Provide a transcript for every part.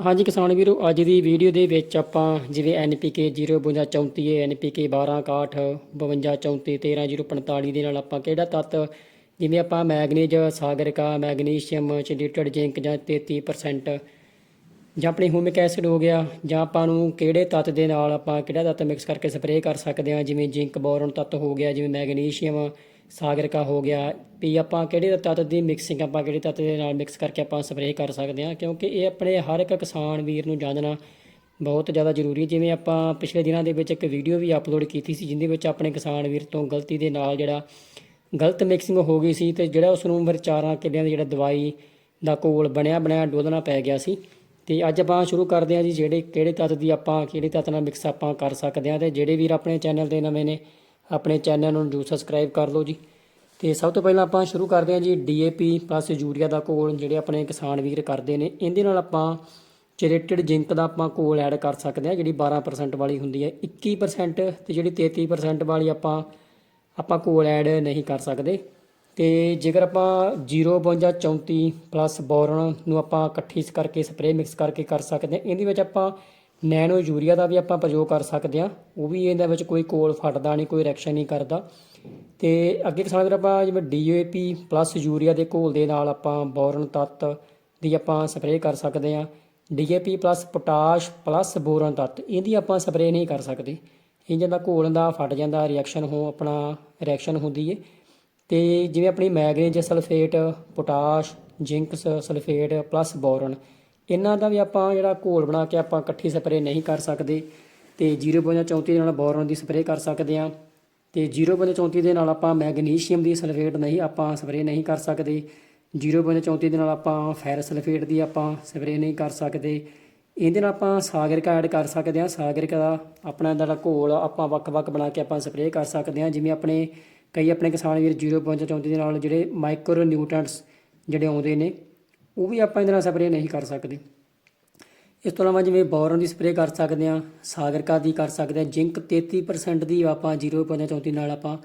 ਹਾਂਜੀ ਕਿਸਾਨ ਵੀਰੋ, ਅੱਜ ਦੀ ਵੀਡੀਓ ਦੇ ਵਿੱਚ ਆਪਾਂ ਜਿਵੇਂ NPK 05234 ਹੈ NPK 1261 5234 13045 ਦੇ ਨਾਲ ਆਪਾਂ ਕਿਹੜਾ ਤੱਤ? ਜਿਵੇਂ ਆਪਾਂ manganese, Sagarika, magnesium chelated zinc ਜਾਂ 33% ਜਾਂ ਆਪਣੇ ਹਿਊਮਿਕ ਐਸਿਡ ਹੋ ਗਿਆ ਜਾਂ ਆਪਾਂ ਨੂੰ ਕਿਹੜੇ ਤੱਤ ਦੇ ਨਾਲ ਆਪਾਂ ਕਿਹੜਾ ਤੱਤ ਮਿਕਸ ਕਰਕੇ ਸਪਰੇਅ ਕਰ ਸਕਦੇ ਹਾਂ? ਜਿਵੇਂ ਜ਼ਿੰਕ, ਬੋਰਨ ਤੱਤ ਹੋ ਗਿਆ, ਜਿਵੇਂ ਮੈਗਨੀਸ਼ੀਅਮ ਸਾਗਰਿਕਾ ਹੋ ਗਿਆ, ਵੀ ਆਪਾਂ ਕਿਹੜੇ ਤੱਤ ਦੀ ਮਿਕਸਿੰਗ ਆਪਾਂ ਕਿਹੜੇ ਤੱਤ ਦੇ ਨਾਲ ਮਿਕਸ ਕਰਕੇ ਆਪਾਂ ਸਪਰੇਅ ਕਰ ਸਕਦੇ ਹਾਂ, ਕਿਉਂਕਿ ਇਹ ਆਪਣੇ ਹਰ ਇੱਕ ਕਿਸਾਨ ਵੀਰ ਨੂੰ ਜਾਣਨਾ ਬਹੁਤ ਜ਼ਿਆਦਾ ਜ਼ਰੂਰੀ ਜਿਵੇਂ ਆਪਾਂ ਪਿਛਲੇ ਦਿਨਾਂ ਦੇ ਵਿੱਚ ਇੱਕ ਵੀਡੀਓ ਵੀ ਅਪਲੋਡ ਕੀਤੀ ਸੀ, ਜਿੰਦੇ ਵਿੱਚ ਆਪਣੇ ਕਿਸਾਨ ਵੀਰ ਤੋਂ ਗਲਤੀ ਦੇ ਨਾਲ ਜਿਹੜਾ ਗਲਤ ਮਿਕਸਿੰਗ ਹੋ ਗਈ ਸੀ ਤੇ ਜਿਹੜਾ ਉਸ ਨੂੰ ਫਿਰ ਚਾਰਾਂ ਕਿੱਲਿਆਂ ਦੀ ਜਿਹੜਾ ਦਵਾਈ ਦਾ ਕੋਲ ਬਣਿਆ ਬਣਿਆ ਡੋਲਣਾ ਪੈ ਗਿਆ ਸੀ। ਤੇ ਅੱਜ ਆਪਾਂ ਸ਼ੁਰੂ ਕਰਦੇ ਹਾਂ ਜੀ, ਜਿਹੜੇ ਕਿਹੜੇ ਤੱਤ ਦੀ ਆਪਾਂ, ਕਿਹੜੇ ਤੱਤ ਨਾਲ ਮਿਕਸ ਆਪਾਂ ਕਰ ਸਕਦੇ ਹਾਂ ਤੇ ਜਿਹੜੇ ਵੀਰ ਆਪਣੇ ਚੈਨਲ ਦੇ ਨਵੇਂ ਨੇ ਆਪਣੇ ਚੈਨਲ ਨੂੰ ਜਰੂਰ ਸਬਸਕ੍ਰਾਈਬ ਕਰ ਲਓ ਜੀ। ਤੇ ਸਭ ਤੋਂ ਪਹਿਲਾਂ ਆਪਾਂ ਸ਼ੁਰੂ ਕਰਦੇ ਹਾਂ ਜੀ ਡੀਏਪੀ ਪਲੱਸ ਯੂਰੀਆ ਦਾ ਘੋਲ ਜਿਹੜੇ ਆਪਣੇ ਕਿਸਾਨ ਵੀਰ ਕਰਦੇ ਨੇ। ਇਹਦੇ ਨਾਲ ਆਪਾਂ ਚਿਰੇਟਡ ਜ਼ਿੰਕ ਦਾ ਆਪਾਂ ਘੋਲ ਐਡ ਕਰ ਸਕਦੇ ਹਾਂ, ਜਿਹੜੀ 12% ਵਾਲੀ ਹੁੰਦੀ ਹੈ 21% ਤੇ ਜਿਹੜੀ 33% ਵਾਲੀ ਆਪਾਂ ਆਪਾਂ ਘੋਲ ਐਡ ਨਹੀਂ ਕਰ ਸਕਦੇ। ਤੇ ਜੇਕਰ ਆਪਾਂ 05234 ਪਲੱਸ ਬੋਰਨ ਨੂੰ ਆਪਾਂ ਇਕੱਠੀ ਕਰਕੇ ਸਪਰੇਅ ਮਿਕਸ ਕਰਕੇ ਕਰ ਸਕਦੇ ਹਾਂ, ਇਹਦੇ ਵਿੱਚ ਆਪਾਂ ਨੈਨੋ ਯੂਰੀਆ ਦਾ ਵੀ ਆਪਾਂ ਪ੍ਰਯੋਗ ਕਰ ਸਕਦੇ ਹਾਂ। ਉਹ ਵੀ ਇਹਦੇ ਵਿੱਚ ਕੋਈ ਕੋਲ ਫਟਦਾ ਨਹੀਂ, ਕੋਈ ਰਿਐਕਸ਼ਨ ਨਹੀਂ ਕਰਦਾ। ਤੇ ਅੱਗੇ ਕਿਸਾਨ ਵੀਰ ਆਪਾਂ ਜਿਵੇਂ ਡੀਏਪੀ ਪਲੱਸ ਯੂਰੀਆ ਦੇ ਘੋਲ ਦੇ ਨਾਲ ਆਪਾਂ ਬੋਰਨ ਤੱਤ ਦੀ ਆਪਾਂ ਸਪਰੇਅ ਕਰ ਸਕਦੇ ਹਾਂ। DAP plus potash plus boron ਤੱਤ, ਇਹਦੀ ਆਪਾਂ ਸਪਰੇਅ ਨਹੀਂ ਕਰ ਸਕਦੇ। ਇਹ ਜਿਹੜਾ ਘੋਲ ਦਾ ਫਟ ਜਾਂਦਾ ਰਿਐਕਸ਼ਨ ਹੋ, ਆਪਣਾ ਰਿਐਕਸ਼ਨ ਹੁੰਦੀ ਏ। ਤੇ ਜਿਵੇਂ ਆਪਣੀ manganese sulphate potash zinc sulphate plus boron ਇਹਨਾਂ ਦਾ ਵੀ ਆਪਾਂ ਜਿਹੜਾ ਘੋਲ ਬਣਾ ਕੇ ਆਪਾਂ ਇਕੱਠੀ ਸਪਰੇਅ ਨਹੀਂ ਕਰ ਸਕਦੇ ਤੇ 0.34 ਦੇ ਨਾਲ ਬੋਰਨ ਦੀ ਸਪਰੇਅ ਕਰ ਸਕਦੇ ਹਾਂ ਤੇ 0.34 ਦੇ ਨਾਲ ਆਪਾਂ ਮੈਗਨੀਸ਼ੀਅਮ ਦੀ ਸਲਫੇਟ ਨਹੀਂ ਆਪਾਂ ਸਪਰੇਅ ਨਹੀਂ ਕਰ ਸਕਦੇ 0.34 ਦੇ ਨਾਲ ਆਪਾਂ ਫੈਰਸ ਸਲਫੇਟ ਦੀ ਆਪਾਂ ਸਪਰੇਅ ਨਹੀਂ ਕਰ ਸਕਦੇ, ਇਹਦੇ ਨਾਲ ਆਪਾਂ ਸਾਗਰਿਕਾ ਐਡ ਕਰ ਸਕਦੇ ਹਾਂ, ਸਾਗਰਿਕਾ ਦਾ ਆਪਣਾ ਜਿਹੜਾ ਘੋਲ ਆਪਾਂ ਵੱਖ-ਵੱਖ ਬਣਾ ਕੇ ਆਪਾਂ ਸਪਰੇਅ ਕਰ ਸਕਦੇ ਹਾਂ, ਜਿਵੇਂ ਆਪਣੇ ਕਈ ਆਪਣੇ ਕਿਸਾਨ ਵੀਰ 0.34 ਦੇ ਨਾਲ ਜਿਹੜੇ ਮਾਈਕਰੋ ਨਿਊਟ੍ਰੈਂਟਸ ਜਿਹੜੇ ਆਉਂਦੇ ਨੇ ਉਹ ਵੀ ਆਪਾਂ ਇਹਦੇ ਨਾਲ ਸਪਰੇਅ ਨਹੀਂ ਕਰ ਸਕਦੇ। ਇਸ ਤੋਂ ਇਲਾਵਾ ਜਿਵੇਂ ਬੋਰਨ ਦੀ ਸਪਰੇਅ ਕਰ ਸਕਦੇ ਹਾਂ ਸਾਗਰਕਾ ਦੀ ਕਰ ਸਕਦੇ ਹਾਂ, ਜ਼ਿੰਕ 33% ਦੀ ਆਪਾਂ 0.34 ਨਾਲ ਆਪਾਂ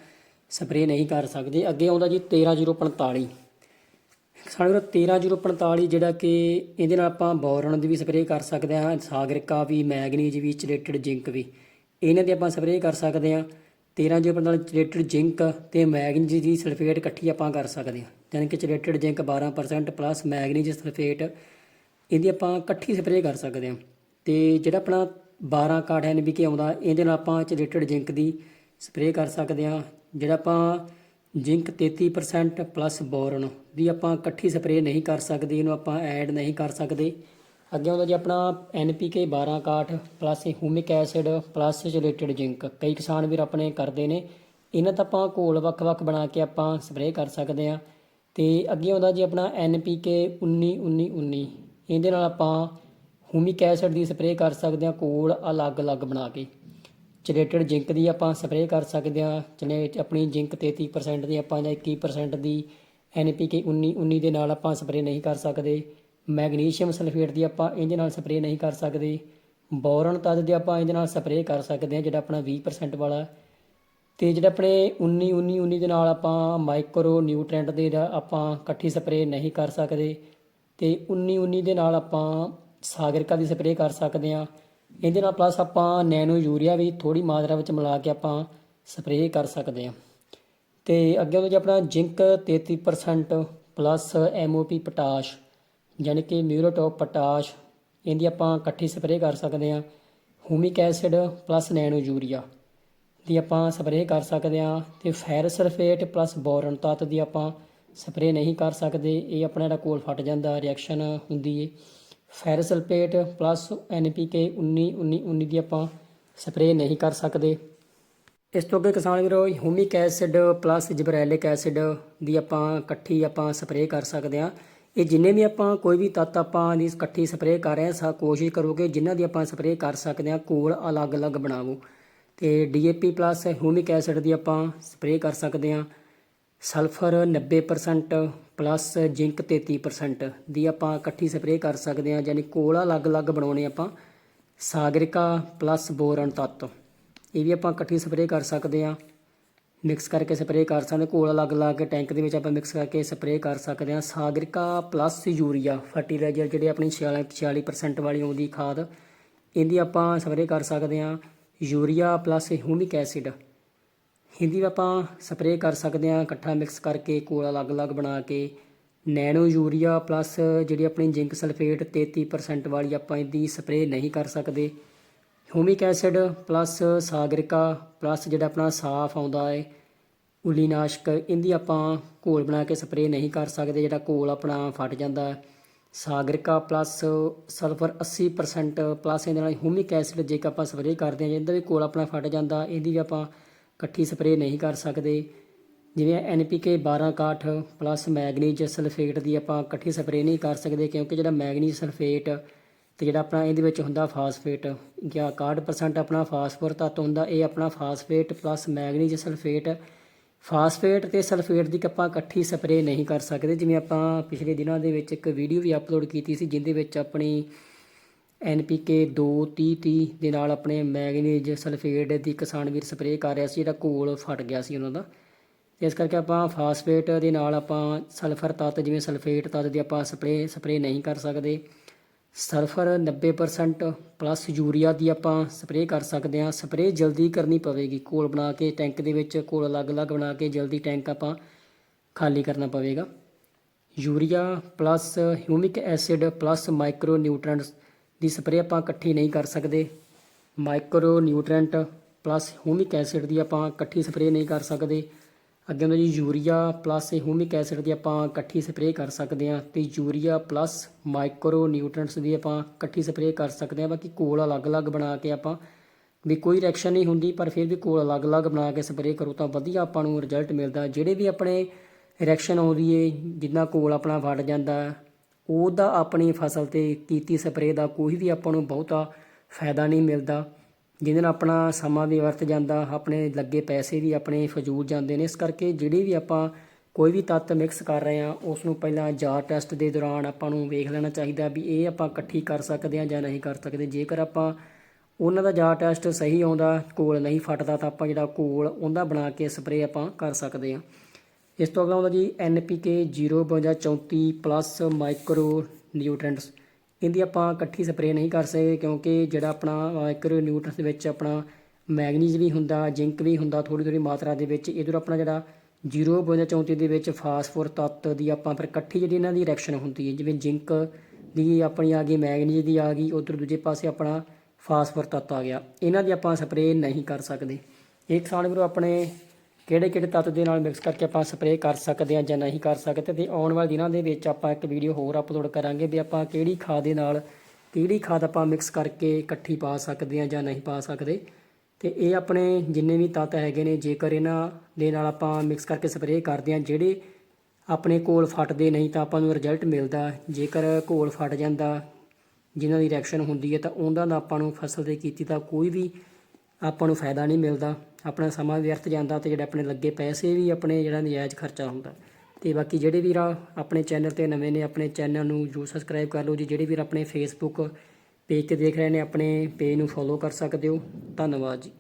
ਸਪਰੇਅ ਨਹੀਂ ਕਰ ਸਕਦੇ। ਅੱਗੇ ਆਉਂਦਾ ਜੀ 13045 ਸਾਡੇ ਕੋਲ 13045 ਜਿਹੜਾ ਕਿ ਇਹਦੇ ਨਾਲ ਆਪਾਂ ਬੋਰਨ ਦੀ ਵੀ ਸਪਰੇਅ ਕਰ ਸਕਦੇ ਹਾਂ ਸਾਗਰਕਾ ਵੀ, ਮੈਗਨੀਜ ਵੀ, ਚਿਲੇਟਡ ਜ਼ਿੰਕ ਵੀ। ਇਹਨਾਂ ਦੀ ਆਪਾਂ ਸਪਰੇਅ ਕਰ ਸਕਦੇ ਹਾਂ। 13045 ਚਿਲੇਟਡ ਜ਼ਿੰਕ ਤੇ ਮੈਗਨੀਜ ਦੀ ਸਲਫੇਟ ਇਕੱਠੀ ਆਪਾਂ ਕਰ ਸਕਦੇ ਹਾਂ। ਯਾਨੀ ਕਿ chelated zinc 12% plus manganese sulphate, ਇਹਦੀ ਆਪਾਂ ਇਕੱਠੀ ਸਪਰੇਅ ਕਰ ਸਕਦੇ ਹਾਂ। ਤੇ ਜਿਹੜਾ ਆਪਣਾ 12 ਕਾਰਡ ਐਨਬੀਕੇ ਆਉਂਦਾ, ਇਹਦੇ ਨਾਲ ਆਪਾਂ ਚਿਲੇਟਡ ਜ਼ਿੰਕ ਦੀ ਸਪਰੇਅ ਕਰ ਸਕਦੇ ਹਾਂ। ਜਿਹੜਾ ਆਪਾਂ ਜ਼ਿੰਕ 33% ਪਲੱਸ ਬੋਰਨ ਦੀ ਆਪਾਂ ਇਕੱਠੀ ਸਪਰੇਅ ਨਹੀਂ ਕਰ ਸਕਦੇ, ਇਹਨੂੰ ਆਪਾਂ ਐਡ ਨਹੀਂ ਕਰ ਸਕਦੇ। ਅੱਗੇ ਆਉਂਦਾ ਜੀ ਆਪਣਾ NPK 1261 plus humic acid plus chelated zinc ਕਈ ਕਿਸਾਨ ਵੀਰ ਆਪਣੇ ਕਰਦੇ ਨੇ। ਇਹਨਾਂ ਤਾਂ ਆਪਾਂ ਘੋਲ ਵੱਖ-ਵੱਖ ਬਣਾ ਕੇ ਆਪਾਂ ਸਪਰੇਅ ਕਰ ਸਕਦੇ ਹਾਂ। ਤੇ ਅੱਗੇ ਆਉਂਦਾ ਜੀ ਆਪਣਾ NPK 19 19 19 ਇਹਦੇ ਨਾਲ ਆਪਾਂ ਹਿਊਮਿਕ ਐਸਿਡ ਦੀ ਸਪਰੇਅ ਕਰ ਸਕਦੇ ਹਾਂ, ਘੋਲ ਅਲੱਗ-ਅਲੱਗ ਬਣਾ ਕੇ। ਚਿਲੇਟਡ ਜ਼ਿੰਕ ਦੀ ਆਪਾਂ ਸਪਰੇਅ ਕਰ ਸਕਦੇ ਹਾਂ। ਜਿਹਨੇ ਆਪਣੀ ਜ਼ਿੰਕ 33% ਦੀ ਆਪਾਂ ਜਾਂ 21% ਦੀ NPK 19 19 ਦੇ ਨਾਲ ਆਪਾਂ ਸਪਰੇਅ ਨਹੀਂ ਕਰ ਸਕਦੇ। ਮੈਗਨੀਸ਼ੀਅਮ ਸਲਫੇਟ ਦੀ ਆਪਾਂ ਇਹਦੇ ਨਾਲ ਸਪਰੇਅ ਨਹੀਂ ਕਰ ਸਕਦੇ। ਬੋਰਨ ਤੱਤ ਦੀ ਆਪਾਂ ਇਹਦੇ ਨਾਲ ਸਪਰੇਅ ਕਰ ਸਕਦੇ ਹਾਂ, ਜਿਹੜਾ ਆਪਣਾ 20% ਵਾਲਾ ਤੇ ਜਿਹੜਾ ਆਪਣੇ 19 19 19 ਦੇ ਨਾਲ ਆਪਾਂ ਮਾਈਕਰੋ ਨਿਊਟ੍ਰੈਂਟ ਦੇ ਆਪਾਂ ਇਕੱਠੀ ਸਪਰੇਅ ਨਹੀਂ ਕਰ ਸਕਦੇ ਤੇ 19 19 ਦੇ ਨਾਲ ਆਪਾਂ ਸਾਗਰਿਕਾ ਦੀ ਸਪਰੇਅ ਕਰ ਸਕਦੇ ਹਾਂ। ਇਹਦੇ ਨਾਲ ਪਲੱਸ ਆਪਾਂ ਨੈਨੋ ਯੂਰੀਆ ਵੀ ਥੋੜੀ ਮਾਤਰਾ ਵਿੱਚ ਮਿਲਾ ਕੇ ਆਪਾਂ ਸਪਰੇਅ ਕਰ ਸਕਦੇ ਹਾਂ। ਤੇ ਅੱਗੇ ਉਹਦੇ ਜੀ ਆਪਣਾ ਜ਼ਿੰਕ 33% ਪਲੱਸ ਐਮਓਪੀ ਪੋਟਾਸ਼ ਯਾਨੀ ਕਿ ਮਿਊਰੋਟੋਪ, ਪੋਟਾਸ਼, ਇਹਦੀ ਆਪਾਂ ਇਕੱਠੀ ਸਪਰੇਅ ਕਰ ਸਕਦੇ ਹਾਂ। Humic acid plus nano urea ਦੀ ਆਪਾਂ ਸਪਰੇਅ ਕਰ ਸਕਦੇ ਹਾਂ ਤੇ ਫੈਰਸ ਸਲਫੇਟ ਪਲੱਸ ਬੋਰਨ ਤੱਤ ਦੀ ਆਪਾਂ ਸਪਰੇਅ ਨਹੀਂ ਕਰ ਸਕਦੇ। ਇਹ ਆਪਣਾ ਜਿਹੜਾ ਕੋਲ ਫਟ ਜਾਂਦਾ ਰਿਐਕਸ਼ਨ ਹੁੰਦੀ ਏ। ਫੈਰਸ ਸਲਫੇਟ ਪਲੱਸ ਐਨਪੀਕੇ 19 19 19 ਦੀ ਆਪਾਂ ਸਪਰੇਅ ਨਹੀਂ ਕਰ ਸਕਦੇ। ਇਸ ਤੋਂ ਅੱਗੇ ਕਿਸਾਨ ਵੀਰੋ humic acid plus gibberellic acid ਦੀ ਆਪਾਂ ਇਕੱਠੀ ਆਪਾਂ ਸਪਰੇਅ ਕਰ ਸਕਦੇ ਹਾਂ। ਇਹ ਜਿੰਨੇ ਵੀ ਆਪਾਂ ਕੋਈ ਵੀ ਤੱਤ ਆਪਾਂ ਦੀ ਇਕੱਠੀ ਸਪਰੇਅ ਕਰ ਰਹੇ ਹਾਂ, ਸਾ ਕੋਸ਼ਿਸ਼ ਕਰੋਗੇ ਜਿਨ੍ਹਾਂ ਦੀ ਆਪਾਂ ਸਪਰੇਅ ਕਰ ਸਕਦੇ ਹਾਂ ਕੋਲ ਅਲੱਗ-ਅਲੱਗ ਬਣਾਵੋ। ਤੇ ਡੀਏਪੀ ਪਲੱਸ ਹਿਊਮਿਕ ਐਸਿਡ ਦੀ ਆਪਾਂ ਸਪਰੇਅ ਕਰ ਸਕਦੇ ਹਾਂ। ਸਲਫਰ 90% ਪਲੱਸ ਜ਼ਿੰਕ 33% ਦੀ ਆਪਾਂ ਇਕੱਠੀ ਸਪਰੇਅ ਕਰ ਸਕਦੇ ਹਾਂ, ਯਾਨੀ ਕੋਲ ਅਲੱਗ-ਅਲੱਗ ਬਣਾਉਣੇ ਆਪਾਂ। ਸਾਗਰਿਕਾ ਪਲੱਸ ਬੋਰਨ ਤੱਤ, ਇਹ ਵੀ ਆਪਾਂ ਇਕੱਠੀ ਸਪਰੇਅ ਕਰ ਸਕਦੇ ਹਾਂ। ਮਿਕਸ ਕਰਕੇ ਸਪਰੇਅ ਕਰ ਸਕਦੇ ਕੋਲ ਅਲੱਗ-ਅਲੱਗ ਟੈਂਕ ਦੇ ਵਿੱਚ ਆਪਾਂ ਮਿਕਸ ਕਰਕੇ ਸਪਰੇਅ ਕਰ ਸਕਦੇ ਹਾਂ। ਸਾਗਰਿਕਾ ਪਲੱਸ ਯੂਰੀਆ ਫਰਟੀਲਾਈਜ਼ਰ ਜਿਹੜੇ ਆਪਣੀ 46 46% ਵਾਲੀ ਆਉਂਦੀ ਖਾਦ, ਇਹਦੀ ਆਪਾਂ ਸਪਰੇਅ ਕਰ ਸਕਦੇ ਹਾਂ। ਯੂਰੀਆ ਪਲੱਸ ਹਿਊਮਿਕ ਐਸਿਡ ਇਹਦੀ ਆਪਾਂ ਸਪਰੇਅ ਕਰ ਸਕਦੇ ਹਾਂ। ਇਕੱਠਾ ਮਿਕਸ ਕਰਕੇ ਕੋਲ ਅਲੱਗ-ਅਲੱਗ ਬਣਾ ਕੇ ਨੈਨੋ ਯੂਰੀਆ ਪਲੱਸ ਜਿਹੜੀ ਆਪਣੀ ਜ਼ਿੰਕ ਸਲਫੇਟ 33% ਵਾਲੀ ਆਪਾਂ ਇਹਦੀ ਸਪਰੇਅ ਨਹੀਂ ਕਰ ਸਕਦੇ। Humic acid plus Sagarika plus ਜਿਹੜਾ ਆਪਣਾ ਸਾਫ਼ ਆਉਂਦਾ ਹੈ ਉਲੀਨਾਸ਼ਕ ਇਹਦੀ ਆਪਾਂ ਘੋਲ ਬਣਾ ਕੇ ਸਪਰੇਅ ਨਹੀਂ ਕਰ ਸਕਦੇ, ਜਿਹੜਾ ਘੋਲ ਆਪਣਾ ਫਟ ਜਾਂਦਾ ਸਾਗਰਿਕਾ ਪਲੱਸ ਸਲਫਰ 80% ਪਲੱਸ ਇਹਦੇ ਨਾਲ ਹਿਊਮਿਕ ਐਸਿਡ ਜੇ ਆਪਾਂ ਸਪਰੇਅ ਕਰਦੇ ਹਾਂ ਜਿਹਦਾ ਵੀ ਘੋਲ ਆਪਣਾ ਫਟ ਜਾਂਦਾ, ਇਹਦੀ ਵੀ ਆਪਾਂ ਇਕੱਠੀ ਸਪਰੇਅ ਨਹੀਂ ਕਰ ਸਕਦੇ। ਜਿਵੇਂ NPK 1261 ਪਲੱਸ ਮੈਗਨੀਜ ਸਲਫੇਟ ਦੀ ਆਪਾਂ ਇਕੱਠੀ ਸਪਰੇਅ ਨਹੀਂ ਕਰ ਸਕਦੇ, ਕਿਉਂਕਿ ਜਿਹੜਾ ਮੈਗਨੀਜ ਸਲਫੇਟ ਤੇ ਜਿਹੜਾ ਆਪਣਾ ਇਹਦੇ ਵਿੱਚ ਹੁੰਦਾ ਫਾਸਫੇਟ ਜਾਂ 61% ਆਪਣਾ ਫਾਸਫੋਰ ਤੱਤ ਹੁੰਦਾ, ਇਹ ਆਪਣਾ phosphate plus manganese sulphate phosphate ਤੇ ਸਲਫੇਟ ਦੀ ਆਪਾਂ ਇਕੱਠੀ ਸਪਰੇਅ ਨਹੀਂ ਕਰ ਸਕਦੇ, ਜਿਵੇਂ ਆਪਾਂ ਪਿਛਲੇ ਦਿਨਾਂ ਦੇ ਵਿੱਚ ਇੱਕ ਵੀਡੀਓ ਵੀ ਅਪਲੋਡ ਕੀਤੀ ਸੀ ਜਿੰਦੇ ਵਿੱਚ ਆਪਣੀ NPK 230 ਦੇ ਨਾਲ ਆਪਣੇ ਮੈਗਨੀਜ ਸਲਫੇਟ ਦੀ ਕਿਸਾਨ ਵੀਰ ਸਪਰੇਅ ਕਰ ਰਿਹਾ ਸੀ, ਜਿਹੜਾ ਘੋਲ ਫਟ ਗਿਆ ਸੀ ਉਹਨਾਂ ਦਾ। ਇਸ ਕਰਕੇ ਆਪਾਂ ਫਾਸਫੇਟ ਦੇ ਨਾਲ ਆਪਾਂ ਸਲਫਰ ਤੱਤ, ਜਿਵੇਂ ਸਲਫੇਟ ਤੱਤ ਦੀ ਆਪਾਂ ਸਪਰੇਅ ਸਪਰੇਅ ਨਹੀਂ ਕਰ ਸਕਦੇ। ਸਲਫਰ 90% ਪਲੱਸ ਯੂਰੀਆ ਦੀ ਆਪਾਂ ਸਪਰੇਅ ਕਰ ਸਕਦੇ ਹਾਂ। ਸਪਰੇਅ ਜਲਦੀ ਕਰਨੀ ਪਵੇਗੀ। ਘੋਲ ਬਣਾ ਕੇ ਟੈਂਕ ਦੇ ਵਿੱਚ ਘੋਲ ਅਲੱਗ-ਅਲੱਗ ਬਣਾ ਕੇ ਜਲਦੀ ਟੈਂਕ ਆਪਾਂ ਖਾਲੀ ਕਰਨਾ ਪਵੇਗਾ। Urea plus humic acid plus micronutrients ਦੀ ਸਪਰੇਅ ਆਪਾਂ ਇਕੱਠੀ ਨਹੀਂ ਕਰ ਸਕਦੇ। Micro nutrient plus humic acid ਦੀ ਆਪਾਂ ਇਕੱਠੀ ਸਪਰੇਅ ਨਹੀਂ ਕਰ ਸਕਦੇ। ਅੱਗੇ ਹੁੰਦਾ ਜੀ ਯੂਰੀਆ ਪਲੱਸ ਹਿਊਮਿਕ ਐਸਿਡ ਦੀ ਆਪਾਂ ਇਕੱਠੀ ਸਪਰੇਅ ਕਰ ਸਕਦੇ ਹਾਂ ਤੇ ਯੂਰੀਆ ਪਲੱਸ ਮਾਈਕਰੋ ਨਿਊਟ੍ਰੈਂਟਸ ਦੀ ਆਪਾਂ ਇਕੱਠੀ ਸਪਰੇਅ ਕਰ ਸਕਦੇ ਹਾਂ, ਬਾਕੀ ਕੋਲ ਅਲੱਗ-ਅਲੱਗ ਬਣਾ ਕੇ ਆਪਾਂ, ਵੀ ਕੋਈ ਰਿਐਕਸ਼ਨ ਨਹੀਂ ਹੁੰਦੀ, ਪਰ ਫਿਰ ਵੀ ਕੋਲ ਅਲੱਗ-ਅਲੱਗ ਬਣਾ ਕੇ ਸਪਰੇਅ ਕਰੋ ਤਾਂ ਵਧੀਆ ਆਪਾਂ ਨੂੰ ਰਿਜ਼ਲਟ ਮਿਲਦਾ। ਜਿਹੜੇ ਵੀ ਆਪਣੇ ਰਿਐਕਸ਼ਨ ਆਉਂਦੀ ਏ, ਜਿੰਨਾ ਕੋਲ ਆਪਣਾ ਫਟ ਜਾਂਦਾ, ਉਹਦਾ ਆਪਣੀ ਫਸਲ ਤੇ ਕੀਤੀ ਸਪਰੇਅ ਦਾ ਕੋਈ ਵੀ ਆਪਾਂ ਨੂੰ ਬਹੁਤਾ ਫਾਇਦਾ ਨਹੀਂ ਮਿਲਦਾ। ਜਿਹਦੇ ਨਾਲ ਆਪਣਾ ਸਮਾਂ ਵੀ ਵਰਤ ਜਾਂਦਾ, ਆਪਣੇ ਲੱਗੇ ਪੈਸੇ ਵੀ ਆਪਣੇ ਫਜ਼ੂਲ ਜਾਂਦੇ ਨੇ। ਇਸ ਕਰਕੇ ਜਿਹੜੀ ਵੀ ਆਪਾਂ ਕੋਈ ਵੀ ਤੱਤ ਮਿਕਸ ਕਰ ਰਹੇ ਹਾਂ ਉਸ ਨੂੰ ਪਹਿਲਾਂ ਜਾਰ ਟੈਸਟ ਦੇ ਦੌਰਾਨ ਆਪਾਂ ਨੂੰ ਵੇਖ ਲੈਣਾ ਚਾਹੀਦਾ ਵੀ ਇਹ ਆਪਾਂ ਇਕੱਠੀ ਕਰ ਸਕਦੇ ਹਾਂ ਜਾਂ ਨਹੀਂ ਕਰ ਸਕਦੇ। ਜੇਕਰ ਆਪਾਂ ਉਹਨਾਂ ਦਾ ਜਾਰ ਟੈਸਟ ਸਹੀ ਆਉਂਦਾ, ਕੋਲ ਨਹੀਂ ਫਟਦਾ, ਤਾਂ ਆਪਾਂ ਜਿਹੜਾ ਕੋਲ ਉਹਦਾ ਬਣਾ ਕੇ ਸਪਰੇਅ ਆਪਾਂ ਕਰ ਸਕਦੇ ਹਾਂ। ਇਸ ਤੋਂ ਅਗਲਾ ਆਉਂਦਾ ਜੀ NPK 05234 ਪਲੱਸ ਮਾਈਕਰੋ ਨਿਊਟ੍ਰੈਂਟਸ ਇਹਦੀ ਆਪਾਂ ਇਕੱਠੀ ਸਪਰੇਅ ਨਹੀਂ ਕਰ ਸਕਦੇ ਕਿਉਂਕਿ ਜਿਹੜਾ ਆਪਣਾ ਇੱਕ ਨਿਊਟ੍ਰੈਂਟਸ ਦੇ ਵਿੱਚ ਆਪਣਾ ਮੈਗਨੀਜ਼ ਵੀ ਹੁੰਦਾ, ਜ਼ਿੰਕ ਵੀ ਹੁੰਦਾ ਥੋੜ੍ਹੀ ਥੋੜ੍ਹੀ ਮਾਤਰਾ ਦੇ ਵਿੱਚ ਇਧਰ ਆਪਣਾ ਜਿਹੜਾ 05234 ਦੇ ਵਿੱਚ ਫਾਸਫੋਰ ਤੱਤ ਦੀ ਆਪਾਂ ਫਿਰ ਇਕੱਠੀ ਜਿਹੜੀ ਇਹਨਾਂ ਦੀ ਰਿਐਕਸ਼ਨ ਹੁੰਦੀ ਹੈ, ਜਿਵੇਂ ਜ਼ਿੰਕ ਦੀ ਆਪਣੀ ਆ ਗਈ, ਮੈਗਨੀਜ਼ ਦੀ ਆ ਗਈ, ਉਧਰ ਦੂਜੇ ਪਾਸੇ ਆਪਣਾ ਫਾਸਫੋਰ ਤੱਤ ਆ ਗਿਆ। ਇਹਨਾਂ ਦੀ ਆਪਾਂ ਸਪਰੇਅ ਨਹੀਂ ਕਰ ਸਕਦੇ। ਇਹ ਕਿਸਾਨ ਵੀਰੋ ਆਪਣੇ ਕਿਹੜੇ ਕਿਹੜੇ ਤੱਤ ਦੇ ਨਾਲ ਮਿਕਸ ਕਰਕੇ ਆਪਾਂ ਸਪਰੇਅ ਕਰ ਸਕਦੇ ਹਾਂ ਜਾਂ ਨਹੀਂ ਕਰ ਸਕਦੇ ਤੇ ਆਉਣ ਵਾਲੇ ਦਿਨਾਂ ਦੇ ਵਿੱਚ ਆਪਾਂ ਇੱਕ ਵੀਡੀਓ ਹੋਰ ਅਪਲੋਡ ਕਰਾਂਗੇ ਵੀ ਆਪਾਂ ਕਿਹੜੀ ਖਾਦ ਦੇ ਨਾਲ ਕਿਹੜੀ ਖਾਦ ਆਪਾਂ ਮਿਕਸ ਕਰਕੇ ਇਕੱਠੀ ਪਾ ਸਕਦੇ ਹਾਂ ਜਾਂ ਨਹੀਂ ਪਾ ਸਕਦੇ। ਤੇ ਇਹ ਆਪਣੇ ਜਿੰਨੇ ਵੀ ਤੱਤ ਹੈਗੇ ਨੇ, ਜੇਕਰ ਇਹਨਾਂ ਦੇ ਨਾਲ ਆਪਾਂ ਮਿਕਸ ਕਰਕੇ ਸਪਰੇਅ ਕਰਦੇ ਹਾਂ, ਜਿਹੜੇ ਆਪਣੇ ਕੋਲ ਫਟਦੇ ਨਹੀਂ ਤਾਂ ਆਪਾਂ ਨੂੰ ਰਿਜ਼ਲਟ ਮਿਲਦਾ। ਜੇਕਰ ਘੋਲ ਫਟ ਜਾਂਦਾ, ਜਿਨ੍ਹਾਂ ਦੀ ਰਿਐਕਸ਼ਨ ਹੁੰਦੀ ਹੈ ਤਾਂ ਉਹਨਾਂ ਦਾ ਆਪਾਂ ਨੂੰ ਫਸਲ ਤੇ ਕੀਤੀ ਦਾ ਕੋਈ ਵੀ ਆਪਾਂ ਨੂੰ ਫਾਇਦਾ ਨਹੀਂ ਮਿਲਦਾ, ਆਪਣਾ ਸਮਾਂ ਵਿਅਰਥ ਜਾਂਦਾ ਤੇ ਜਿਹੜੇ ਆਪਣੇ ਲੱਗੇ ਪੈਸੇ ਵੀ ਆਪਣੇ ਜਿਹੜਾ ਨਜਾਇਜ਼ ਖਰਚਾ ਹੁੰਦਾ। ਤੇ ਬਾਕੀ ਜਿਹੜੇ ਵੀਰ ਆਪਣੇ ਚੈਨਲ ਤੇ ਨਵੇਂ ਨੇ, ਆਪਣੇ ਚੈਨਲ ਨੂੰ ਜੋ ਸਬਸਕ੍ਰਾਈਬ ਕਰ ਲਓ ਜੀ। ਜਿਹੜੇ ਵੀਰ ਆਪਣੇ ਫੇਸਬੁੱਕ ਪੇਜ ਤੇ ਦੇਖ ਰਹੇ ਨੇ, ਆਪਣੇ ਪੇਜ ਨੂੰ ਫੋਲੋ ਕਰ ਸਕਦੇ ਹੋ। ਧੰਨਵਾਦ ਜੀ।